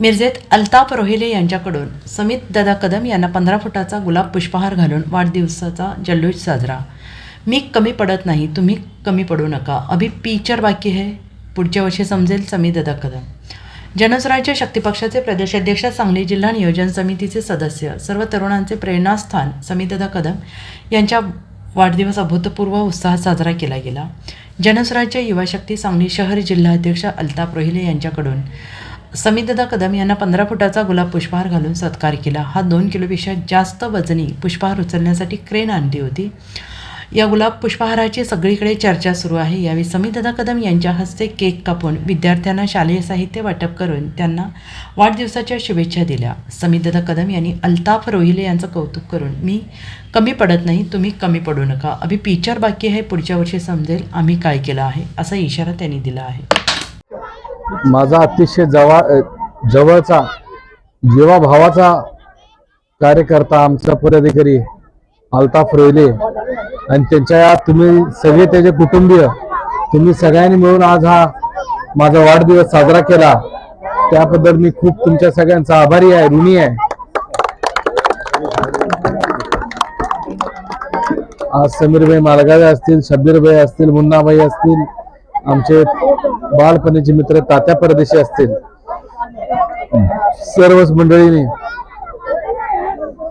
मिरजेत अल्ताप रोहिले यांच्याकडून समित दादा कदम यांना पंधरा फुटाचा गुलाब पुष्पहार घालून वाढदिवसाचा जल्लोष साजरा. मी कमी पडत नाही तुम्ही कमी पडू नका. अभि पिक्चर बाकी आहे. पुढच्या वर्षी समजेल समित दादा कदम. जनसराज्य शक्तीपक्षाचे प्रदेशाध्यक्ष सांगली जिल्हा नियोजन समितीचे सदस्य सर्व तरुणांचे प्रेरणास्थान समितदा कदम यांच्या वाढदिवस अभूतपूर्व उत्साहात साजरा केला गेला. जनसराज्य युवा शक्ती सांगली शहर जिल्हाध्यक्ष अल्ताप रोहिले यांच्याकडून समितदा कदम यांना पंधरा फुटाचा गुलाब पुष्पहार घालून सत्कार केला. हा दोन किलोपेक्षा जास्त वजनी पुष्पहार उचलण्यासाठी क्रेन आणली होती. या गुलाब पुष्पहाराची सगळीकडे चर्चा सुरू आहे. यावेळी समितदा कदम यांच्या हस्ते केक कापून विद्यार्थ्यांना शालेय साहित्य वाटप करून त्यांना वाढदिवसाच्या शुभेच्छा दिल्या. समितदा कदम यांनी अल्ताफ रोहिले यांचं कौतुक करून मी कमी पडत नाही तुम्ही कमी पडू नका. अभि पिक्चर बाकी आहे पुढच्या वर्षी समजेल आम्ही काय केलं आहे असा इशारा त्यांनी दिला आहे. माझा अतिशय जवा जवळचा जेव्हा भावाचा कार्यकर्ता आमचा पदाधिकारी अल्ताफ रोहिले आणि त्यांच्या तुम्ही सगळे त्याचे कुटुंबीय तुम्ही सगळ्यांनी मिळून आज हा माझा वाढदिवस साजरा केला. त्याबद्दल मी खूप तुमच्या सगळ्यांचा आभारी आहे ऋणी आहे. आज समीरभाई मालगावे असतील शब्बीरभाई असतील मुन्नाभाई असतील आमचे बालपणीचे मित्र तात्या परदेशी असतील. सर्वच मंडळीने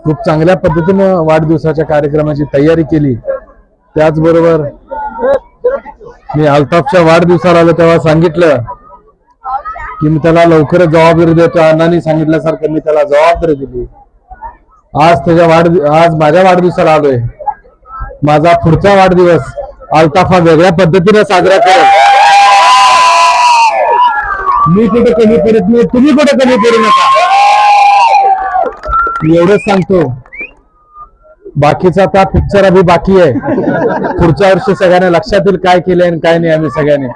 खूप चांगल्या पद्धतीनं वाढदिवसाच्या कार्यक्रमाची तयारी केली. त्याचबरोबर मी अल्ताफच्या वाढदिवसाला आलो तेव्हा सांगितलं की मी त्याला लवकरच जबाबदारी देतो. अण्णांनी सांगितल्यासारखं मी त्याला जबाबदारी दिली. आज त्याच्या वाढ आज माझ्या वाढदिवसाला आलोय. माझा पुढचा वाढदिवस अल्ताफा वेगळ्या पद्धतीने साजरा करेल मी कुठे कमी पडत नाही तुम्ही कुठे कमी पडू नका. मी एवढंच सांगतो. बाकीचा त्या पिक्चर अभि बाकी आहे. पुढच्या वर्षी सगळ्यांना लक्षात येईल काय केलंय आणि काय नाही आम्ही सगळ्यांनी.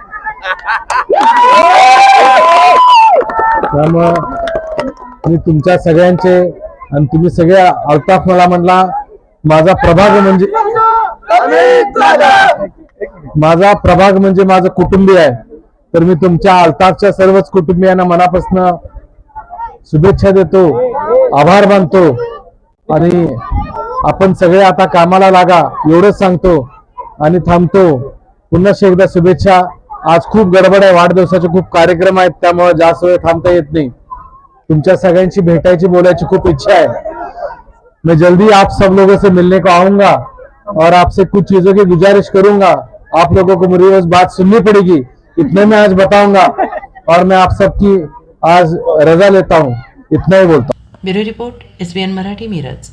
त्यामुळं मी तुमच्या सगळ्यांचे आणि तुम्ही सगळ्या अल्ताफ मला म्हणला माझा प्रभाग म्हणजे माझा प्रभाग म्हणजे माझं कुटुंबीय आहे. तर मी तुमच्या अल्ताफच्या सर्वच कुटुंबियांना मनापासून शुभेच्छा देतो आभार मानतो आणि आपण सगळे आता कामाला लागा एवढंच सांगतो आणि थांबतो. पुन्हा एकदा शुभेच्छा. आज खूप गडबड आहे वाढदिवसाचे खूप कार्यक्रम आहेत त्यामुळे जास्त वेळ थांबता येत नाही. तुमच्या सगळ्यांची भेटायची बोलायची खूप इच्छा आहे. मैं जल्दी आप सब लोगों से मिलने को आऊंगा. और आपसे कुछ चीज़ों की गुजारिश करूँगा। आप लोगों को मेरी उस बात सुननी पड़ेगी। इतने में आज बताऊँगा। और मैं आप सबकी आज रजा लेता हूँ। इतना ही बोलता हूँ। मेरी रिपोर्ट एस मराठी, मिरज।